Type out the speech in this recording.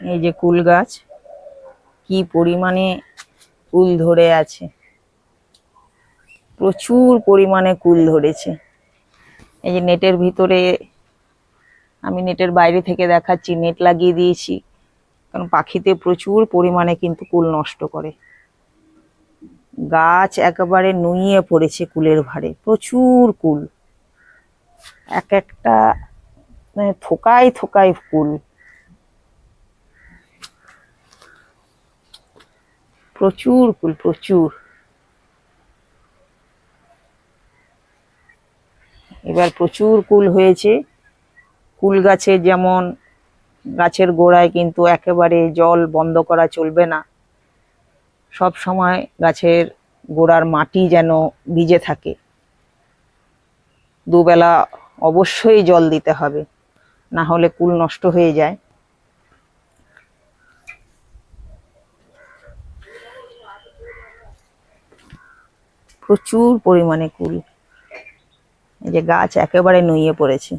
এই যে কুল গাছ, কি পরিমাণে কুল ধরে আছে। প্রচুর পরিমাণে কুল ধরেছে। এই যে নেটের ভিতরে, আমি নেটের বাইরে থেকে দেখাচ্ছি, নেট লাগিয়ে দিয়েছি, কারণ পাখিতে প্রচুর পরিমাণে কিন্তু কুল নষ্ট করে। গাছ একেবারে নুইয়ে পড়েছে কুলের ভারে প্রচুর কুল। এক একটা মানে থোকায় থোকায় কুল। প্রচুর কুল প্রচুর। এবার প্রচুর কুল হয়েছে। কুল গাছে যেমন গাছের গোড়ায় কিন্তু একেবারে জল বন্ধ করা চলবে না। সব সময় গাছের গোড়ার মাটি যেন ভিজে থাকে। দুবেলা অবশ্যই জল দিতে হবে, না হলে কুল নষ্ট হয়ে যায়। প্রচুর পরিমাণে কুল। এই যে গাছ একেবারে নুইয়ে পড়েছে।